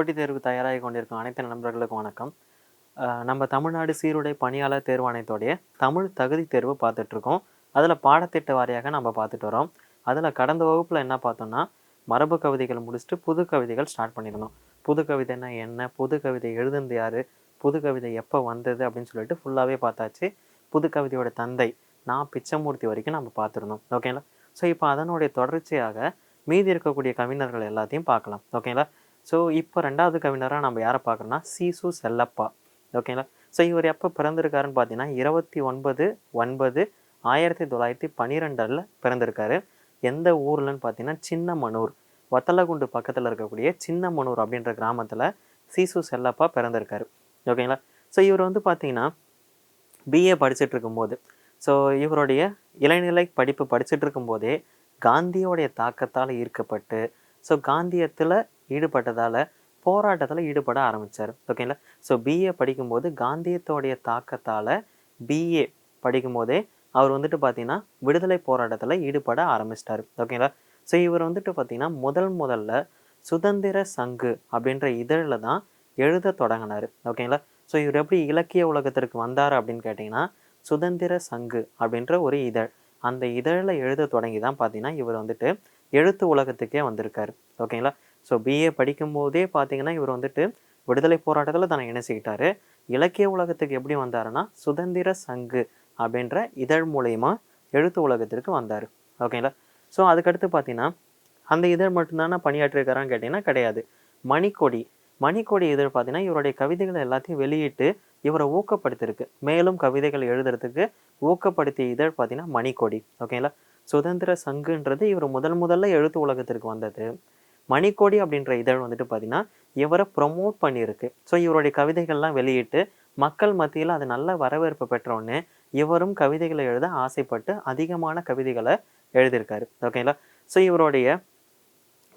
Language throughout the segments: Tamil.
போட்டித் தேர்வு தயாராகி கொண்டிருக்கும் அனைத்து நண்பர்களுக்கும் வணக்கம். நம்ம தமிழ்நாடு சீருடை பணியாளர் தேர்வாணையத்தோடைய தமிழ் தகுதி தேர்வு பார்த்துட்ருக்கோம் அதில் பாடத்திட்ட வாரியாக நம்ம பார்த்துட்டு வரோம். அதில் கடந்த வகுப்பில் என்ன பார்த்தோம்னா மரபு கவிதைகள் முடிச்சுட்டு புது கவிதைகள் ஸ்டார்ட் பண்ணியிருந்தோம். புது கவிதைன்னா என்ன? புது கவிதை எழுதுனது யார்? புது கவிதை எப்போ வந்தது? அப்படின்னு சொல்லிட்டு ஃபுல்லாகவே பார்த்தாச்சு. புது கவிதையோட தந்தை நான் பிச்சமூர்த்தி வரைக்கும் நம்ம பார்த்துருந்தோம். ஓகேங்களா ஸோ இப்போ அதனுடைய தொடர்ச்சியாக மீதி இருக்கக்கூடிய கவிஞர்கள் எல்லாத்தையும் பார்க்கலாம். ஓகேங்களா ஸோ இப்போ ரெண்டாவது கவிஞராக நம்ம யாரை பார்க்குறோம்னா சீசு செல்லப்பா. ஓகேங்களா ஸோ இவர் எப்போ பிறந்திருக்காருன்னு பார்த்தீங்கன்னா இருபத்தி ஒன்பது ஒன்பது ஆயிரத்தி தொள்ளாயிரத்தி பன்னிரெண்டில் பிறந்திருக்காரு. எந்த ஊர்லன்னு பார்த்தீங்கன்னா சின்னமனூர். வத்தலகுண்டு பக்கத்தில் இருக்கக்கூடிய சின்னமனூர் அப்படின்ற கிராமத்தில் சீசு செல்லப்பா பிறந்திருக்காரு. ஓகேங்களா ஸோ இவர் வந்து பார்த்தீங்கன்னா பிஏ படிச்சுட்டு இருக்கும்போது ஸோ இவருடைய இளநிலை படிப்பு படிச்சுட்டு இருக்கும்போதே காந்தியோடைய தாக்கத்தால் ஈர்க்கப்பட்டு ஸோ காந்தியத்தில் ஈடுபட்டதால் போராட்டத்தில் ஈடுபட ஆரம்பித்தார் ஓகேங்களா ஸோ பிஏ படிக்கும்போது காந்தியத்தோடைய தாக்கத்தால் பிஏ படிக்கும்போதே அவர் வந்துட்டு பார்த்தீங்கன்னா விடுதலை போராட்டத்தில் ஈடுபட ஆரம்பிச்சிட்டாரு. ஓகேங்களா ஸோ இவர் வந்துட்டு பார்த்தீங்கன்னா முதல் முதல்ல சுதந்திர சங்கு அப்படின்ற இதழில் தான் எழுத தொடங்கினார். ஓகேங்களா ஸோ இவர் எப்படி இலக்கிய உலகத்திற்கு வந்தார் அப்படின்னு கேட்டிங்கன்னா சுதந்திர சங்கு அப்படின்ற ஒரு இதழ். அந்த இதழில் எழுத தொடங்கி தான் பார்த்தீங்கன்னா இவர் வந்துட்டு எழுத்து உலகத்துக்கே வந்திருக்காரு. ஓகேங்களா ஸோ பிஏ படிக்கும்போதே பார்த்தீங்கன்னா இவர் வந்துட்டு விடுதலை போராட்டத்தில் தன்னை இணைச்சிக்கிட்டாரு. இலக்கிய உலகத்துக்கு எப்படி வந்தாருன்னா சுதந்திர சங்கு அப்படின்ற இதழ் மூலயமா எழுத்து உலகத்திற்கு வந்தார். ஓகேங்களா ஸோ அதுக்கடுத்து பார்த்தீங்கன்னா அந்த இதழ் மட்டும்தானே பணியாற்றிருக்காரான்னு கேட்டிங்கன்னா கிடையாது. மணிக்கொடி. மணிக்கொடி இதழ் பார்த்தீங்கன்னா இவருடைய கவிதைகள் எல்லாத்தையும் வெளியிட்டு இவரை ஊக்கப்படுத்திருக்கு. மேலும் கவிதைகள் எழுதுறதுக்கு ஊக்கப்படுத்திய இதழ் பார்த்தீங்கன்னா மணிக்கொடி. ஓகேங்களா சுதந்திர சங்குன்றது இவர் முதல் முதல்ல எழுத்து உலகத்திற்கு வந்தது. மணிக்கோடி அப்படின்ற இதழ் வந்துட்டு பார்த்தீங்கன்னா இவரை ப்ரொமோட் பண்ணியிருக்கு. ஸோ இவருடைய கவிதைகள்லாம் வெளியிட்டு மக்கள் மத்தியில் அது நல்ல வரவேற்பு பெற்றோடனே இவரும் கவிதைகளை எழுத ஆசைப்பட்டு அதிகமான கவிதைகளை எழுதியிருக்காரு. ஓகேங்களா ஸோ இவருடைய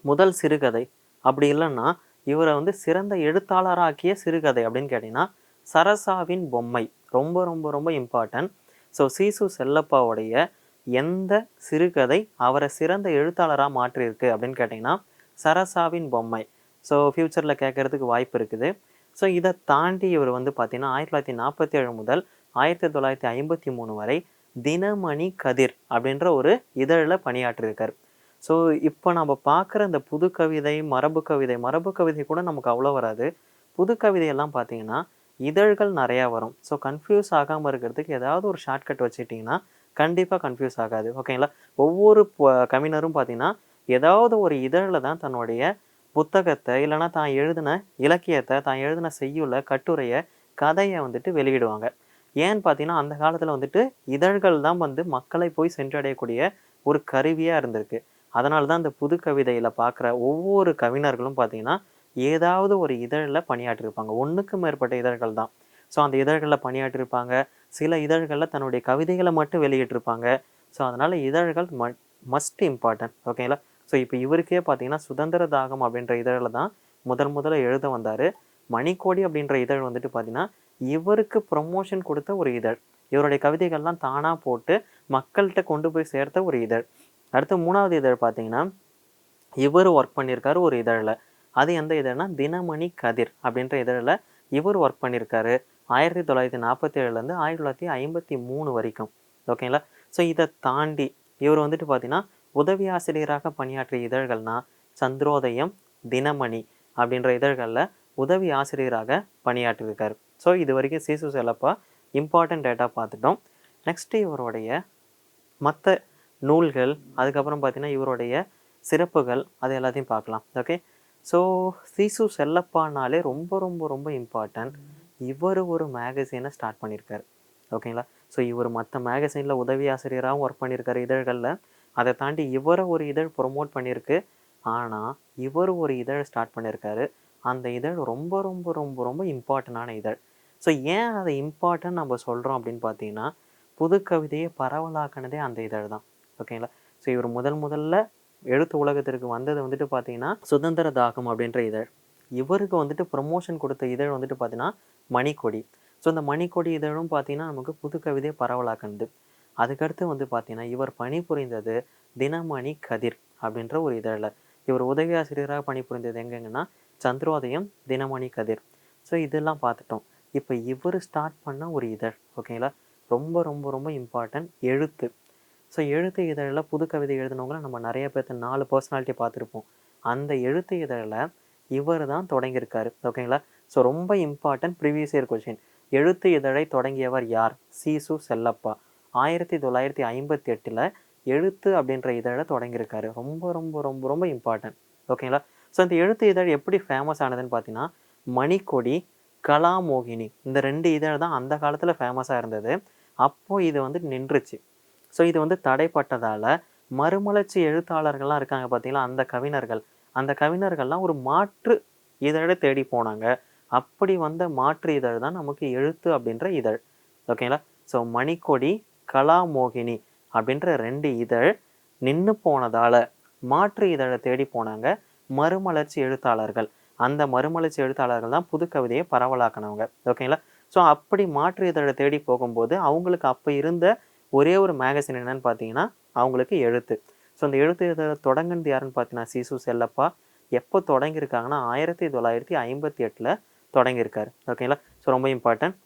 முதல் சிறுகதை அப்படி இல்லைன்னா இவரை வந்து சிறந்த எழுத்தாளராக்கிய சிறுகதை அப்படின்னு கேட்டிங்கன்னா சரசாவின் பொம்மை. ரொம்ப ரொம்ப ரொம்ப இம்பார்ட்டன்ட் ஸோ சீசு செல்லப்பாவுடைய எந்த சிறுகதை அவரை சிறந்த எழுத்தாளராக மாற்றியிருக்கு அப்படின்னு கேட்டிங்கன்னா சரசாவின் பொம்மை. ஸோ ஃப்யூச்சரில் கேட்கறதுக்கு வாய்ப்பு இருக்குது. ஸோ இதை தாண்டி இவர் வந்து பார்த்திங்கன்னா ஆயிரத்தி தொள்ளாயிரத்தி நாற்பத்தி ஏழு முதல் ஆயிரத்தி தொள்ளாயிரத்தி ஐம்பத்தி மூணு வரை தினமணி கதிர் அப்படின்ற ஒரு இதழில் பணியாற்றியிருக்கார் ஸோ இப்போ நம்ம பார்க்குற இந்த புது கவிதை மரபு கவிதை மரபு கவிதை கூட நமக்கு அவ்வளோ வராது. புது கவிதையெல்லாம் பார்த்தீங்கன்னா இதழ்கள் நிறையா வரும். ஸோ கன்ஃபியூஸ் ஆகாமல் இருக்கிறதுக்கு ஏதாவது ஒரு ஷார்ட்கட் வச்சுட்டிங்கன்னா கண்டிப்பாக கன்ஃபியூஸ் ஆகாது. ஓகேங்களா ஒவ்வொரு கவிஞரும் பார்த்தீங்கன்னா ஏதாவது ஒரு இதழில் தான் தன்னுடைய புத்தகத்தை இல்லைன்னா தான் எழுதின இலக்கியத்தை தான் எழுதின செய்யுள்ள கட்டுரையை கதையை வந்துட்டு வெளியிடுவாங்க. ஏன்னு பார்த்தீங்கன்னா அந்த காலத்தில் வந்துட்டு இதழ்கள் தான் வந்து மக்களை போய் சென்றடையக்கூடிய ஒரு கருவியாக இருந்திருக்கு. அதனால தான் இந்த புது கவிதையில் பார்க்குற ஒவ்வொரு கவிஞர்களும் பார்த்தீங்கன்னா ஏதாவது ஒரு இதழில் பணியாற்றியிருப்பாங்க ஒன்றுக்கு மேற்பட்ட இதழ்கள் தான். ஸோ அந்த இதழ்களில் பணியாற்றியிருப்பாங்க சில இதழ்களில் தன்னுடைய கவிதைகளை மட்டும் வெளியிட்டிருப்பாங்க. ஸோ அதனால் இதழ்கள் ம மஸ்ட் இம்பார்ட்டன்ட் ஓகேங்களா ஸோ இப்போ இவருக்கே பார்த்தீங்கன்னா சுதந்திர தாகம் அப்படின்ற இதழில் தான் முதல் முதல்ல எழுத வந்தார். மணிக்கோடி அப்படின்ற இதழ் வந்துட்டு பார்த்தீங்கன்னா இவருக்கு ப்ரொமோஷன் கொடுத்த ஒரு இதழ். இவருடைய கவிதைகள்லாம் தானாக போட்டு மக்கள்கிட்ட கொண்டு போய் சேர்த்த ஒரு இதழ். அடுத்து மூணாவது இதழ் பார்த்தீங்கன்னா இவர் ஒர்க் பண்ணியிருக்காரு ஒரு இதழில். அது எந்த இதழ்னா தினமணி கதிர் அப்படின்ற இதழில் இவர் ஒர்க் பண்ணியிருக்காரு ஆயிரத்தி தொள்ளாயிரத்தி நாற்பத்தி ஏழுலேருந்து ஆயிரத்தி தொள்ளாயிரத்தி ஐம்பத்தி மூணு வரைக்கும். ஓகேங்களா ஸோ இதை தாண்டி இவர் வந்துட்டு பார்த்தீங்கன்னா உதவி ஆசிரியராக பணியாற்றிய இதழ்கள்னா சந்திரோதயம் தினமணி அப்படின்ற இதழ்களில் உதவி ஆசிரியராக பணியாற்றியிருக்காரு. ஸோ இது வரைக்கும் சிசு செல்லப்பா இம்பார்ட்டன்ட் டேட்டா பார்த்துட்டோம். நெக்ஸ்ட் இவருடைய மற்ற நூல்கள் அதுக்கப்புறம் பார்த்தீங்கன்னா இவருடைய சிறப்புகள் அது எல்லாத்தையும் பார்க்கலாம். ஓகே ஸோ சிசு செல்லப்பானாலே ரொம்ப ரொம்ப ரொம்ப இம்பார்ட்டன்ட் இவர் ஒரு மேகசீனை ஸ்டார்ட் பண்ணியிருக்காரு. ஓகேங்களா ஸோ இவர் மற்ற மேகசீனில் உதவி ஆசிரியராகவும் ஒர்க் பண்ணியிருக்காரு இதழ்களில். அதை தாண்டி இவரை ஒரு இதழ் ப்ரொமோட் பண்ணியிருக்கு. ஆனால் இவர் ஒரு இதழ் ஸ்டார்ட் பண்ணியிருக்காரு. அந்த இதழ் ரொம்ப ரொம்ப ரொம்ப ரொம்ப இம்பார்ட்டண்டான இதழ். ஸோ ஏன் அதை இம்பார்ட்டன்ட் நம்ம சொல்கிறோம் அப்படின்னு பார்த்தீங்கன்னா புது கவிதையை பரவலாக்கினதே அந்த இதழ் தான். ஓகேங்களா ஸோ இவர் முதல் முதல்ல எழுத்து உலகத்திற்கு வந்தது வந்துட்டு பார்த்தீங்கன்னா சுதந்திர தாகம் அப்படின்ற இதழ். இவருக்கு வந்துட்டு ப்ரொமோஷன் கொடுத்த இதழ் வந்துட்டு பார்த்தீங்கன்னா மணிக்கொடி. ஸோ இந்த மணிக்கொடி இதழும் பார்த்தீங்கன்னா நமக்கு புது கவிதையை பரவலாக்குனது. அதுக்கடுத்து வந்து பார்த்தீங்கன்னா இவர் பணிபுரிந்தது தினமணி கதிர் அப்படின்ற ஒரு இதழில். இவர் உதவி ஆசிரியராக பணிபுரிந்தது எங்கெங்கன்னா சந்திரோதயம் தினமணி கதிர். ஸோ இதெல்லாம் பார்த்துட்டோம். இப்போ இவர் ஸ்டார்ட் பண்ண ஒரு இதழ் ஓகேங்களா ரொம்ப ரொம்ப ரொம்ப இம்பார்ட்டன்ட் எழுத்து. ஸோ எழுத்து இதழில் புது கவிதை எழுதினவங்கள நம்ம நிறைய பேர்த்த நாலு பர்சனாலிட்டி பார்த்துருப்போம். அந்த எழுத்து இதழில் இவர் தான் தொடங்கியிருக்காரு ஓகேங்களா ஸோ ரொம்ப இம்பார்ட்டன்ட் ப்ரீவியஸ் இயர் கொஷின் எழுத்து இதழை தொடங்கியவர் யார்? சீசு செல்லப்பா. ஆயிரத்தி தொள்ளாயிரத்தி ஐம்பத்தி எட்டில் எழுத்து அப்படின்ற இதழை தொடங்கியிருக்காரு. ரொம்ப ரொம்ப ரொம்ப ரொம்ப இம்பார்ட்டன்ட் ஓகேங்களா ஸோ இந்த எழுத்து இதழ் எப்படி ஃபேமஸ் ஆனதுன்னு பார்த்தீங்கன்னா மணிக்கொடி கலாமோகினி இந்த ரெண்டு இதழ் தான் அந்த காலத்தில் ஃபேமஸாக இருந்தது. அப்போது இது வந்து நின்றுச்சு. ஸோ இது வந்து தடைப்பட்டதால் மறுமலர்ச்சி எழுத்தாளர்கள்லாம் இருக்காங்க பார்த்தீங்களா? அந்த கவிஞர்கள். அந்த கவிஞர்கள்லாம் ஒரு மாற்று இதழை தேடி போனாங்க. அப்படி வந்த மாற்று இதழ் தான் நமக்கு எழுத்து அப்படின்ற இதழ். ஓகேங்களா ஸோ மணிக்கொடி கலாமோகினி அப்படின்ற ரெண்டு இதழ் நின்று போனதால் மாற்று இதழை தேடி போனாங்க மறுமலர்ச்சி எழுத்தாளர்கள். அந்த மறுமலர்ச்சி எழுத்தாளர்கள் தான் புது கவிதையை பரவலாக்கினவங்க. ஓகேங்களா ஸோ அப்படி மாற்று இதழை தேடி போகும்போது அவங்களுக்கு அப்போ இருந்த ஒரே ஒரு மேகசின் என்னன்னு பார்த்தீங்கன்னா அவங்களுக்கு எழுத்து. ஸோ அந்த எழுத்து இதழை தொடங்குனது யாருன்னு பார்த்தீங்கன்னா சிசு செல்லப்பா. எப்போ தொடங்கியிருக்காங்கன்னா ஆயிரத்தி தொள்ளாயிரத்தி ஐம்பத்தி எட்டில் தொடங்கியிருக்காரு. ஓகேங்களா ஸோ ரொம்ப இம்பார்ட்டன்ட்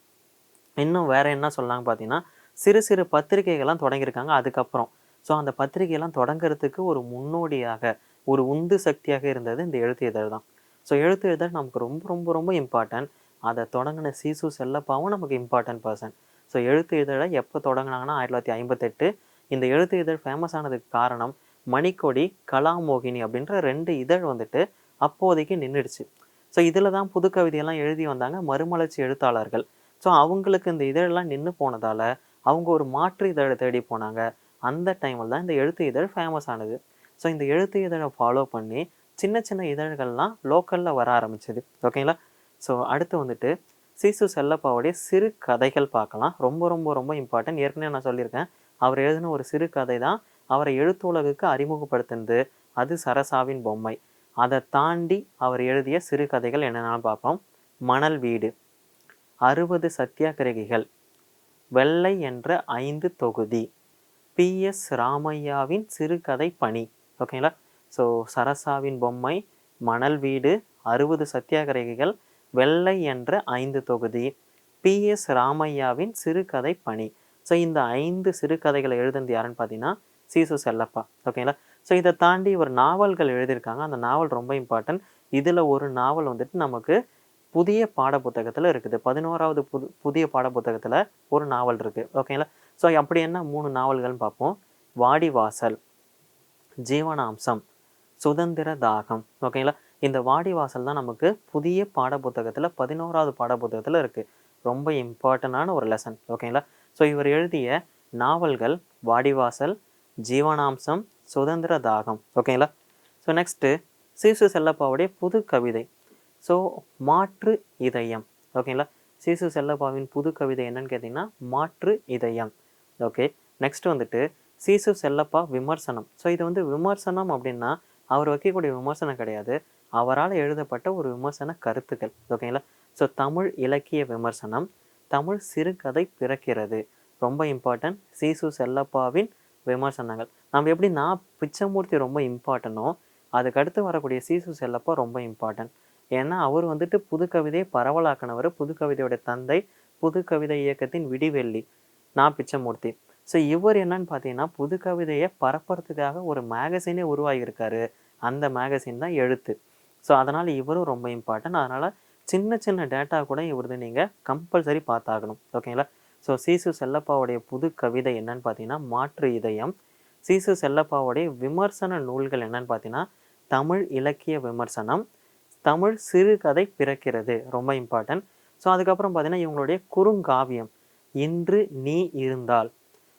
இன்னும் வேறு என்ன சொல்லலாம்னு பார்த்தீங்கன்னா சிறு சிறு பத்திரிகைகள்லாம் தொடங்கியிருக்காங்க. அதுக்கப்புறம். ஸோ அந்த பத்திரிகையெல்லாம் தொடங்குறதுக்கு ஒரு முன்னோடியாக ஒரு உந்து சக்தியாக இருந்தது இந்த எழுத்து இதழ் தான். ஸோ எழுத்து இதழ் நமக்கு ரொம்ப ரொம்ப ரொம்ப இம்பார்ட்டன்ட் அதை தொடங்கின சீசு செல்லப்பாவும் நமக்கு இம்பார்ட்டன்ட் பர்சன் ஸோ எழுத்து இதழை எப்போ தொடங்கினாங்கன்னா ஆயிரத்தி தொள்ளாயிரத்தி ஐம்பத்தெட்டு. இந்த எழுத்து இதழ் ஃபேமஸ் ஆனதுக்கு காரணம் மணிக்கொடி கலாமோகினி அப்படின்ற ரெண்டு இதழ் வந்துட்டு அப்போதைக்கு நின்றுடுச்சு. ஸோ இதில் தான் புது கவிதையெல்லாம் எழுதி வந்தாங்க மறுமலர்ச்சி எழுத்தாளர்கள். ஸோ அவங்களுக்கு இந்த இதழெல்லாம் நின்று போனதால் அவங்க ஒரு மாற்று இதழை தேடி போனாங்க. அந்த டைமில் தான் இந்த எழுத்து இதழ் ஃபேமஸ் ஆனது. ஸோ இந்த எழுத்து இதழை ஃபாலோ பண்ணி சின்ன சின்ன இதழ்கள்லாம் லோக்கலில் வர ஆரம்பிச்சது. ஓகேங்களா ஸோ அடுத்து வந்துட்டு சிசு செல்லப்பாவுடைய சிறு கதைகள் பார்க்கலாம். ரொம்ப ரொம்ப ரொம்ப இம்பார்ட்டன்ட் ஏற்கனவே நான் சொல்லியிருக்கேன். அவர் எழுதின ஒரு சிறு கதை தான் அவரை எழுத்துலகுக்கு அறிமுகப்படுத்தினது. அது சரசாவின் பொம்மை. அதை தாண்டி அவர் எழுதிய சிறுகதைகள் என்னென்னு பார்ப்போம். மணல் வீடு. அறுபது சத்தியாகிரகிகள் வெள்ளை என்ற ஐந்து தொகுதி. பி. எஸ். ராமையாவின் சிறுகதை பணி. ஓகேங்களா ஸோ சரசாவின் பொம்மை மணல் வீடு அறுபது சத்தியாகிரகிகள் வெள்ளை என்ற ஐந்து தொகுதி. பி. எஸ். ராமையாவின் சிறுகதை பணி. ஸோ இந்த ஐந்து சிறுகதைகளை எழுதுனது யாருன்னு பார்த்தீங்கன்னா சீசு செல்லப்பா. ஓகேங்களா ஸோ இதை தாண்டி ஒரு நாவல்கள் எழுதியிருக்காங்க. அந்த நாவல் ரொம்ப இம்பார்ட்டன்ட் இதில் ஒரு நாவல் வந்துட்டு நமக்கு புதிய பாட புத்தகத்தில் இருக்குது. பதினோராவது புது புதிய பாட புத்தகத்தில் ஒரு நாவல் இருக்குது ஓகேங்களா ஸோ அப்படி என்ன மூணு நாவல்கள்னு பார்ப்போம். வாடிவாசல் ஜீவனாம்சம் சுதந்திர தாகம். ஓகேங்களா இந்த வாடிவாசல் தான் நமக்கு புதிய பாட புத்தகத்தில் பதினோராவது பாட புத்தகத்தில் இருக்குது ரொம்ப இம்பார்ட்டண்டான ஒரு லெசன் ஓகேங்களா ஸோ இவர் எழுதிய நாவல்கள் வாடிவாசல் ஜீவனாம்சம் சுதந்திர தாகம். ஓகேங்களா ஸோ நெக்ஸ்ட்டு சிசு செல்லப்பாவுடைய புது கவிதை. ஸோ மாற்று இதயம். ஓகேங்களா சிசு செல்லப்பாவின் புது கவிதை என்னன்னு கேட்டிங்கன்னா மாற்று இதயம். ஓகே நெக்ஸ்ட் வந்துட்டு சீசு செல்லப்பா விமர்சனம். ஸோ இது வந்து விமர்சனம் அப்படின்னா அவர் வைக்கக்கூடிய விமர்சனம் கிடையாது. அவரால் எழுதப்பட்ட ஒரு விமர்சன கருத்துக்கள். ஓகேங்களா ஸோ தமிழ் இலக்கிய விமர்சனம் தமிழ் சிறுகதை பிறக்கிறது. ரொம்ப இம்பார்ட்டன்ட் சீசு செல்லப்பாவின் விமர்சனங்கள். நம்ம எப்படி நான் பிச்சமூர்த்தி ரொம்ப இம்பார்ட்டனோ அதுக்கடுத்து வரக்கூடிய சீசு செல்லப்பா ரொம்ப இம்பார்ட்டன்ட் ஏன்னா அவர் வந்துட்டு புது கவிதையை பரவலாக்கினவர். புது கவிதையோட தந்தை புது கவிதை இயக்கத்தின் விடிவெள்ளி நான் பிச்சமூர்த்தி. ஸோ இவர் என்னன்னு பார்த்தீங்கன்னா புது கவிதையை பரப்புறதுக்காக ஒரு மேகசினே உருவாகியிருக்காரு. அந்த மேகசின் தான் எழுத்து. ஸோ அதனால் இவரும் ரொம்ப இம்பார்ட்டன்ட் அதனால் சின்ன சின்ன டேட்டா கூட இவரது நீங்கள் கம்பல்சரி பார்த்தாகணும். ஓகேங்களா ஸோ சீசு செல்லப்பாவுடைய புது கவிதை என்னன்னு பார்த்தீங்கன்னா மாற்று இதயம். சீசு செல்லப்பாவுடைய விமர்சன நூல்கள் என்னன்னு பார்த்தீங்கன்னா தமிழ் இலக்கிய விமர்சனம் தமிழ் சிறுகதை பிறக்கிறது. ரொம்ப இம்பார்ட்டன்ட் ஸோ அதுக்கப்புறம் பார்த்தீங்கன்னா இவங்களுடைய குறுங்காவியம் இன்று நீ இருந்தால்.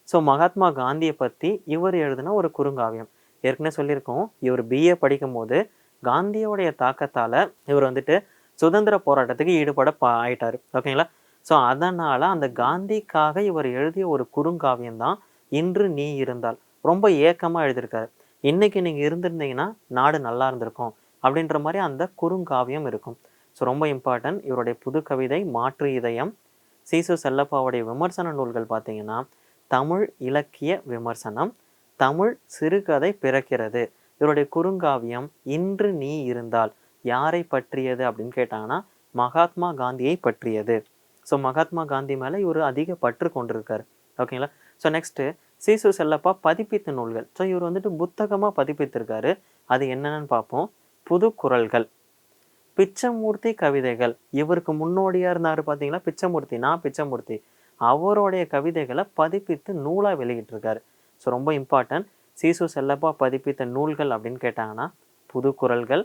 ஸோ மகாத்மா காந்தியை பற்றி இவர் எழுதின ஒரு குறுங்காவியம். ஏற்கனவே சொல்லியிருக்கோம் இவர் பிஏ படிக்கும்போது காந்தியோடைய தாக்கத்தால் இவர் வந்துட்டு சுதந்திர போராட்டத்துக்கு ஈடுபட பா ஆயிட்டார். ஓகேங்களா ஸோ அதனால் அந்த காந்திக்காக இவர் எழுதிய ஒரு குறுங்காவியம் தான் இன்று நீ இருந்தால். ரொம்ப ஏக்கமாக எழுதியிருக்காரு. இன்றைக்கி நீங்கள் இருந்திருந்தீங்கன்னா நாடு நல்லா இருந்திருக்கும். அப்படின்ற மாதிரி அந்த குறுங்காவியம் இருக்கும். ஸோ ரொம்ப இம்பார்ட்டன்ட் இவருடைய புது கவிதை மாற்று இதயம். சீசு செல்லப்பாவுடைய விமர்சன நூல்கள் பார்த்தீங்கன்னா தமிழ் இலக்கிய விமர்சனம் தமிழ் சிறுகதை பிறக்கிறது. இவருடைய குறுங்காவியம் இன்று நீ இருந்தால் யாரை பற்றியது அப்படின்னு கேட்டாங்கன்னா மகாத்மா காந்தியை பற்றியது. ஸோ மகாத்மா காந்தி மேலே இவர் அதிக பற்று கொண்டிருக்கார். ஓகேங்களா ஸோ நெக்ஸ்ட்டு சீசு செல்லப்பா பதிப்பித்த நூல்கள். ஸோ இவர் வந்துட்டு புத்தகமாக பதிப்பித்திருக்காரு. அது என்னென்னு பார்ப்போம். புது குரல்கள் பிச்சமூர்த்தி கவிதைகள். இவருக்கு முன்னோடியாக இருந்தார் பார்த்தீங்கன்னா பிச்சமூர்த்தி. நான் பிச்சமூர்த்தி. அவருடைய கவிதைகளை பதிப்பித்து நூலாக வெளியிட்டிருக்காரு. ஸோ ரொம்ப இம்பார்ட்டன்ட் சீசு செல்லப்பா பதிப்பித்த நூல்கள் அப்படின்னு கேட்டாங்கன்னா புது குரல்கள்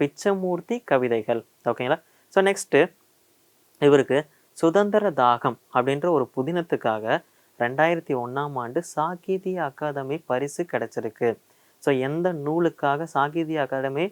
பிச்சமூர்த்தி கவிதைகள். ஓகேங்களா ஸோ நெக்ஸ்ட்டு இவருக்கு சுதந்திர தாகம் அப்படின்ற ஒரு புதினத்துக்காக ரெண்டாயிரத்தி ஒன்றாம் ஆண்டு சாகித்ய அகாதமி பரிசு கிடச்சிருக்கு. ஸோ எந்த நூலுக்காக சாகித்ய அகாடமி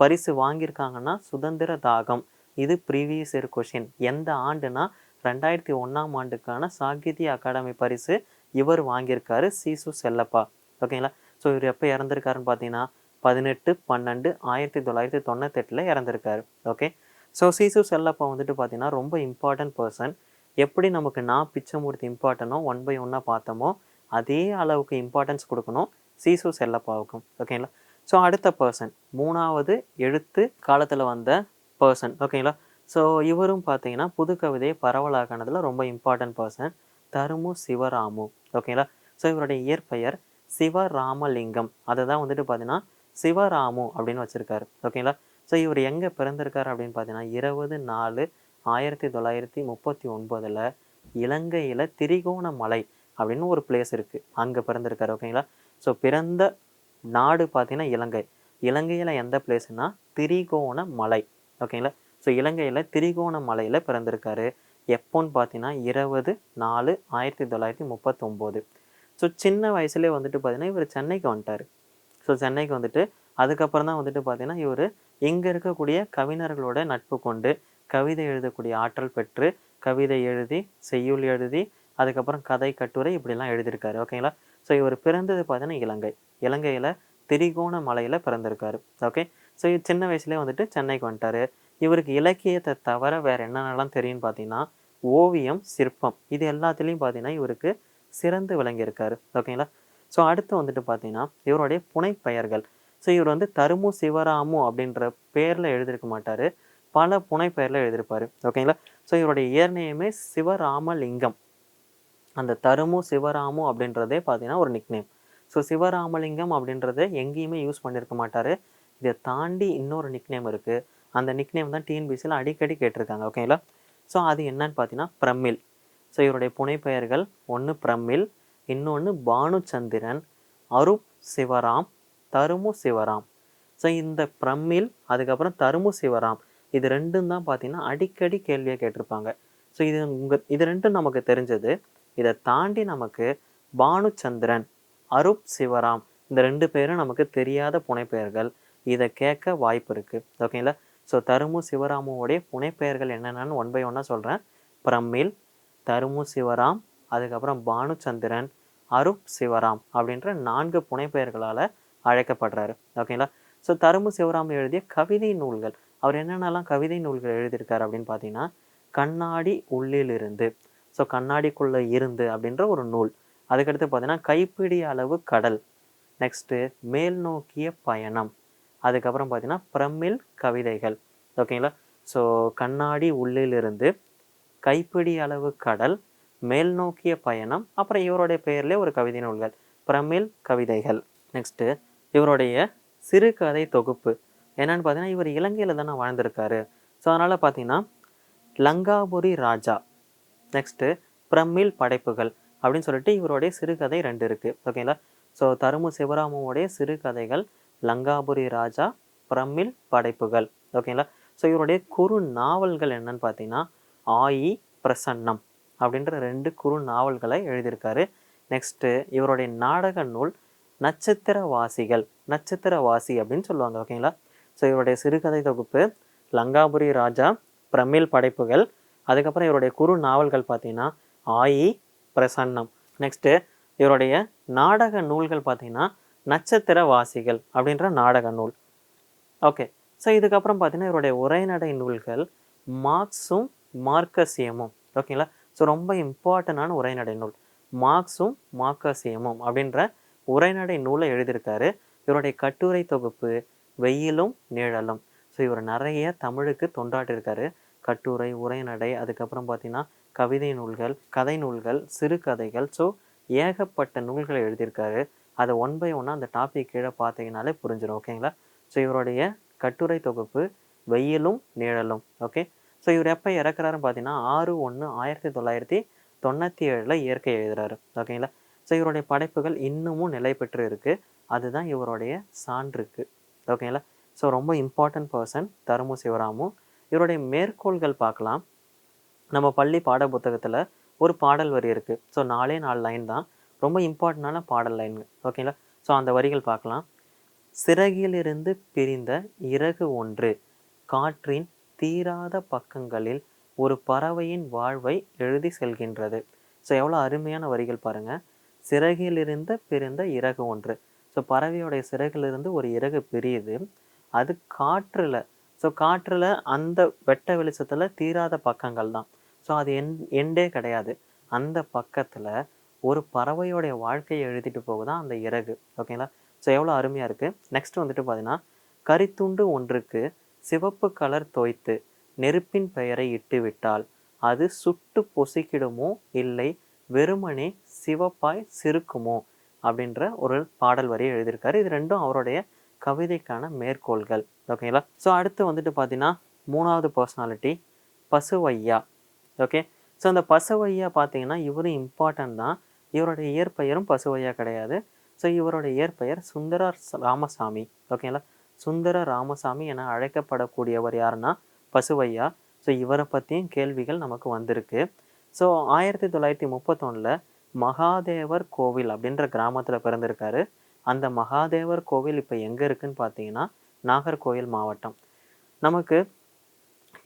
பரிசு வாங்கியிருக்காங்கன்னா சுதந்திர தாகம். இது ப்ரீவியஸ் இயர் கொஷின் எந்த ஆண்டுனா ரெண்டாயிரத்தி ஒன்றாம் ஆண்டுக்கான சாகித்ய அகாடமி பரிசு இவர் வாங்கியிருக்காரு சீசு செல்லப்பா. ஓகேங்களா ஸோ இவர் எப்போ இறந்துருக்காருன்னு பார்த்தீங்கன்னா பதினெட்டு பன்னெண்டு ஆயிரத்தி தொள்ளாயிரத்தி தொண்ணூத்தெட்டில் இறந்துருக்காரு. ஓகே ஸோ சீசு செல்லப்பா வந்துட்டு பார்த்தீங்கன்னா ரொம்ப இம்பார்ட்டன்ட் பர்சன் எப்படி நமக்கு நான் பிச்சைமூர்த்தி இம்பார்ட்டனோ ஒன் பை ஒன்னாக பார்த்தோமோ அதே அளவுக்கு இம்பார்ட்டன்ஸ் கொடுக்கணும் சீசு செல்லப்பாவுக்கும். ஓகேங்களா ஸோ அடுத்த பர்சன் மூணாவது எழுத்து காலத்தில் வந்த பர்சன் ஓகேங்களா ஸோ இவரும் பார்த்தீங்கன்னா புது கவிதையை பரவலாக்கினதில் ரொம்ப இம்பார்ட்டன்ட் பர்சன் தருமு சிவராமு. ஓகேங்களா ஸோ இவருடைய இயற்பெயர் சிவராமலிங்கம். அதை தான் வந்துட்டு பார்த்தீங்கன்னா சிவராமு அப்படின்னு வச்சுருக்காரு. ஓகேங்களா ஸோ இவர் எங்கே பிறந்திருக்காரு அப்படின்னு பார்த்தீங்கன்னா இருபது நாலு ஆயிரத்தி தொள்ளாயிரத்தி முப்பத்தி ஒன்பதில் இலங்கையில் திரிகோணமலை அப்படின்னு ஒரு பிளேஸ் இருக்குது அங்கே பிறந்திருக்காரு. ஓகேங்களா ஸோ பிறந்த நாடு பார்த்தீங்கன்னா இலங்கை. இலங்கையில் எந்த பிளேஸ்னா திரிகோண மலை. ஓகேங்களா ஸோ இலங்கையில் திரிகோண மலையில் பிறந்திருக்காரு. எப்போன்னு பார்த்தீங்கன்னா இருபது நாலு ஆயிரத்தி தொள்ளாயிரத்தி முப்பத்தொம்போது. ஸோ சின்ன வயசுலேயே வந்துட்டு பார்த்தீங்கன்னா இவர் சென்னைக்கு வந்துட்டார். ஸோ சென்னைக்கு வந்துட்டு அதுக்கப்புறம் தான் வந்துட்டு பார்த்தீங்கன்னா இவர் இங்கே இருக்கக்கூடிய கவிஞர்களோட நட்பு கொண்டு கவிதை எழுதக்கூடிய ஆற்றல் பெற்று கவிதை எழுதி செய்யுள் எழுதி அதுக்கப்புறம் கதை கட்டுரை இப்படிலாம் எழுதியிருக்காரு. ஓகேங்களா ஸோ இவர் பிறந்தது பார்த்தீங்கன்னா இலங்கை. இலங்கையில் திரிகோண மலையில் பிறந்திருக்காரு. ஓகே ஸோ சின்ன வயசுலேயே வந்துட்டு சென்னைக்கு வந்துட்டார். இவருக்கு இலக்கியத்தை தவிர வேறு என்னென்னலாம் தெரியும்னு பார்த்தீங்கன்னா ஓவியம் சிற்பம். இது எல்லாத்துலேயும் பார்த்தீங்கன்னா இவருக்கு சிறந்து விளங்கியிருக்காரு. ஓகேங்களா ஸோ அடுத்து வந்துட்டு பார்த்தீங்கன்னா இவருடைய புனைப்பெயர்கள். ஸோ இவர் வந்து தருமு சிவராமு அப்படின்ற பேரில் எழுதியிருக்க மாட்டார். பல புனைப்பெயரில் எழுதியிருப்பார். ஓகேங்களா ஸோ இவருடைய இயர்நேமே சிவராமலிங்கம். அந்த தருமு சிவராமு அப்படின்றதே பார்த்தீங்கன்னா ஒரு நிக்நேம் ஸோ சிவராமலிங்கம் அப்படின்றத எங்கேயுமே யூஸ் பண்ணியிருக்க மாட்டார். இதை தாண்டி இன்னொரு நிக்நேம் இருக்குது அந்த நிக்நேம் தான் டிஎன்பிசியில் அடிக்கடி கேட்டிருக்காங்க ஓகேங்களா ஸோ அது என்னன்னு பார்த்தீங்கன்னா பிரமிழ் ஸோ இவருடைய புனைப்பெயர்கள் ஒன்று பிரமிழ் இன்னொன்று பானுச்சந்திரன் அருப் சிவராம் தருமு சிவராம். ஸோ இந்த பிரமிழ் அதுக்கப்புறம் தருமு சிவராம் இது ரெண்டும் தான் பார்த்தீங்கன்னா அடிக்கடி கேள்வியாக கேட்டிருப்பாங்க. ஸோ இது உங்கள் இது ரெண்டும் நமக்கு தெரிஞ்சது. இதை தாண்டி நமக்கு பானுச்சந்திரன் அருப் சிவராம் இந்த ரெண்டு பேரும் நமக்கு தெரியாத புனைப்பெயர்கள். இதை கேட்க வாய்ப்பு இருக்குது ஓகேங்களா ஸோ தருமு சிவராமுவோடைய புனைப்பெயர்கள் என்னென்னு ஒன் பை ஒன்னாக சொல்கிறேன் பிரமில் தருமு சிவராம் அதுக்கப்புறம் பானுச்சந்திரன் அருப் சிவராம் அப்படின்ற நான்கு புனைப்பெயர்களால் அழைக்கப்படுறாரு. ஓகேங்களா ஸோ தருமு சிவராம் எழுதிய கவிதை நூல்கள். அவர் என்னென்னலாம் கவிதை நூல்கள் எழுதியிருக்காரு அப்படின்னு பார்த்தீங்கன்னா கண்ணாடி உள்ளிலிருந்து. ஸோ கண்ணாடிக்குள்ளே இருந்து அப்படின்ற ஒரு நூல். அதுக்கடுத்து பார்த்தீங்கன்னா கைப்பிடி அளவு கடல். நெக்ஸ்ட்டு மேல் நோக்கிய பயணம். அதுக்கப்புறம் பார்த்தீங்கன்னா பிரமிழ் கவிதைகள். ஓகேங்களா ஸோ கண்ணாடி உள்ளிலிருந்து கைப்பிடி அளவு கடல் மேல் நோக்கிய பயணம் அப்புறம் இவருடைய பெயர்லேயே ஒரு கவிதை நூல்கள். பிரமிழ் கவிதைகள். நெக்ஸ்ட்டு இவருடைய சிறுகதை தொகுப்பு. என்னன்னு பார்த்தீங்கன்னா இவர் இலங்கையில் தானே வாழ்ந்திருக்காரு. ஸோ அதனால் பார்த்தீங்கன்னா லங்காபுரி ராஜா. நெக்ஸ்ட்டு பிரமிழ் படைப்புகள் அப்படின்னு சொல்லிட்டு இவருடைய சிறுகதை ரெண்டு இருக்குது ஓகேங்களா ஸோ தருமு சிவராமுவோடைய சிறுகதைகள் லங்காபுரி ராஜா பிரமிழ் படைப்புகள். ஓகேங்களா ஸோ இவருடைய குறு நாவல்கள் என்னன்னு பார்த்தீங்கன்னா ஆயி பிரசன்னம் அப்படின்ற ரெண்டு குறு நாவல்களை எழுதியிருக்காரு. நெக்ஸ்ட்டு இவருடைய நாடக நூல் நட்சத்திரவாசிகள் நட்சத்திரவாசி அப்படின்னு சொல்லுவாங்க. ஓகேங்களா ஸோ இவருடைய சிறுகதை தொகுப்பு லங்காபுரி ராஜா பிரமிழ் படைப்புகள் அதுக்கப்புறம் இவருடைய குறு நாவல்கள் பார்த்தீங்கன்னா ஆயி பிரசன்னம். நெக்ஸ்ட்டு இவருடைய நாடக நூல்கள் பார்த்தீங்கன்னா நட்சத்திர வாசிகள் அப்படின்ற நாடக நூல். ஓகே ஸோ இதுக்கப்புறம் பார்த்தீங்கன்னா இவருடைய உரைநடை நூல்கள் மார்க்ஸும் மார்க்கசியமும். ஓகேங்களா ஸோ ரொம்ப இம்பார்ட்டண்டான உரைநடை நூல். மார்க்ஸும் மார்க்கசியமும் அப்படின்ற உரைநடை நூலை எழுதியிருக்காரு. இவருடைய கட்டுரை தொகுப்பு வெயிலும் நிழலும். ஸோ இவர் நிறைய தமிழுக்கு தொண்டாட்டிருக்காரு கட்டுரை உரைநடை அதுக்கப்புறம் பார்த்தீங்கன்னா கவிதை நூல்கள் கதை நூல்கள் சிறுகதைகள் ஸோ ஏகப்பட்ட நூல்களை எழுதியிருக்காரு. அதை ஒன் பை ஒன்னாக அந்த டாபிக் கீழே பார்த்தீங்கனாலே புரிஞ்சிடும் ஓகேங்களா ஸோ இவருடைய கட்டுரை தொகுப்பு வெயிலும் நிழலும் ஓகே ஸோ இவர் எப்போ இறக்குறாருன்னு பார்த்தீங்கன்னா ஆறு ஒன்று ஆயிரத்தி தொள்ளாயிரத்தி தொண்ணூற்றி ஏழில் இயற்கை எழுதுறாரு ஓகேங்களா ஸோ இவருடைய படைப்புகள் இன்னமும் நிலை பெற்று இருக்குது அதுதான் இவருடைய சான்றுக்கு ஓகேங்களா ஸோ ரொம்ப இம்பார்ட்டன்ட் பர்சன் தருமு சிவராமு. இவருடைய மேற்கோள்கள் பார்க்கலாம். நம்ம பள்ளி பாட புத்தகத்தில் ஒரு பாடல் வரி இருக்குது ஸோ நாலே நாலு லைன் தான். ரொம்ப இம்பார்ட்டண்டான பாடல் லைன் ஓகேங்களா ஸோ அந்த வரிகள் பார்க்கலாம். சிறகிலிருந்து பிரிந்த இறகு ஒன்று காற்றின் தீராத பக்கங்களில் ஒரு பறவையின் வாழ்வை எழுதி செல்கின்றது. ஸோ எவ்வளோ அருமையான வரிகள் பாருங்கள் சிறகிலிருந்து பிரிந்த இறகு ஒன்று. ஸோ பறவையோடைய சிறகிலிருந்து ஒரு இறகு பிரியுது. அது காற்றில் ஸோ காற்றுல அந்த வெட்ட வெளிச்சத்தில் தீராத பக்கங்கள் தான். ஸோ அது என் எண்டே கிடையாது. அந்த பக்கத்தில் ஒரு பறவையோடைய வாழ்க்கையை எழுதிட்டு போகுதான் அந்த இறகு. ஓகேங்களா ஸோ எவ்வளோ அருமையாக இருக்குது நெக்ஸ்ட் வந்துட்டு பார்த்தீங்கன்னா கரித்துண்டு ஒன்றுக்கு சிவப்பு கலர் தோய்த்து நெருப்பின் பெயரை இட்டு விட்டால் அது சுட்டு பொசிக்கிடுமோ இல்லை வெறுமனே சிவப்பாய் சிறுக்குமோ? அப்படின்ற ஒரு பாடல் வரியை எழுதியிருக்காரு. இது ரெண்டும் அவருடைய கவிதைக்கான மேற்கோள்கள். ஓகேங்களா ஸோ அடுத்து வந்துட்டு பார்த்தீங்கன்னா மூணாவது பர்சனாலிட்டி பசுவையா. ஓகே ஸோ அந்த பசுவையா பார்த்தீங்கன்னா இவரும் இம்பார்ட்டன்ட் தான். இவருடைய இயற்பெயரும் பசுவையா கிடையாது. ஸோ இவருடைய இயற்பெயர் சுந்தர ராமசாமி. ஓகேங்களா சுந்தர ராமசாமி என அழைக்கப்படக்கூடியவர் யாருன்னா பசுவையா. ஸோ இவரை பற்றியும் கேள்விகள் நமக்கு வந்திருக்கு. ஸோ ஆயிரத்தி தொள்ளாயிரத்தி முப்பத்தொன்னில் மகாதேவர் கோவில் அப்படின்ற கிராமத்தில் பிறந்திருக்காரு. அந்த மகாதேவர் கோவில் இப்போ எங்கே இருக்குன்னு பார்த்தீங்கன்னா நாகர்கோவில் மாவட்டம். நமக்கு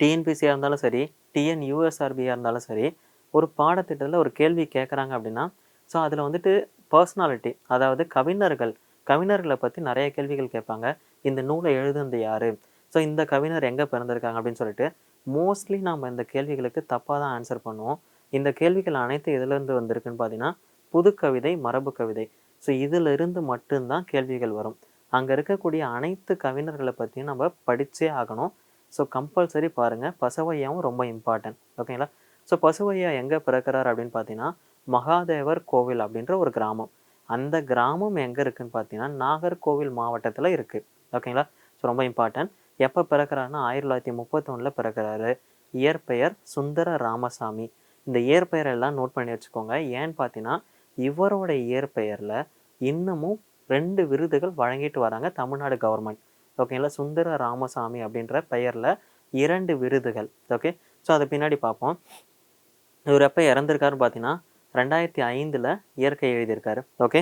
டிஎன்பிசியாக இருந்தாலும் சரி டிஎன் யூஎஸ்ஆர்பியாக இருந்தாலும் சரி ஒரு பாடத்திட்டத்தில் ஒரு கேள்வி கேட்குறாங்க அப்படின்னா ஸோ அதில் வந்துட்டு பர்சனாலிட்டி அதாவது கவிஞர்கள் கவிஞர்களை பற்றி நிறைய கேள்விகள் கேட்பாங்க. இந்த நூலை எழுதுனது யார்? ஸோ இந்த கவிஞர் எங்கே பிறந்திருக்காங்க அப்படின்னு சொல்லிட்டு மோஸ்ட்லி நம்ம இந்த கேள்விகளுக்கு தப்பாக தான் ஆன்சர் பண்ணுவோம். இந்த கேள்விகள் அனைத்து எதுலேருந்து வந்திருக்குன்னு பார்த்தீங்கன்னா புது கவிதை மரபு கவிதை ஸோ இதிலிருந்து மட்டும்தான் கேள்விகள் வரும். அங்கே இருக்கக்கூடிய அனைத்து கவிஞர்களை பற்றியும் நம்ம படித்தே ஆகணும். ஸோ கம்பல்சரி பாருங்கள் பசவையாவும் ரொம்ப இம்பார்ட்டன்ட் ஓகேங்களா ஸோ பசுவையா எங்கே பிறக்கிறார் அப்படின்னு பார்த்தீங்கன்னா மகாதேவர் கோவில் அப்படின்ற ஒரு கிராமம். அந்த கிராமம் எங்கே இருக்குதுன்னு பார்த்தீங்கன்னா நாகர்கோவில் மாவட்டத்தில் இருக்குது ஓகேங்களா ஸோ ரொம்ப இம்பார்ட்டன்ட் எப்போ பிறக்கிறாருன்னா ஆயிரத்தி தொள்ளாயிரத்தி முப்பத்தொன்னில் பிறக்கிறாரு. இயற்பெயர் சுந்தர ராமசாமி இந்த இயற்பெயர் எல்லாம் நோட் பண்ணி வச்சுக்கோங்க. ஏன்னு பார்த்தீங்கன்னா இவரோட இயற்பெயரில் இன்னமும் ரெண்டு விருதுகள் வழங்கிட்டு வராங்க தமிழ்நாடு கவர்மெண்ட் ஓகேங்களா சுந்தர ராமசாமி அப்படின்ற பெயரில் இரண்டு விருதுகள். ஓகே ஸோ அதை பின்னாடி பார்ப்போம். இவர் எப்போ இறந்துருக்காருன்னு பார்த்தீங்கன்னா ரெண்டாயிரத்தி ஐந்தில் இயற்கை எழுதியிருக்காரு. ஓகே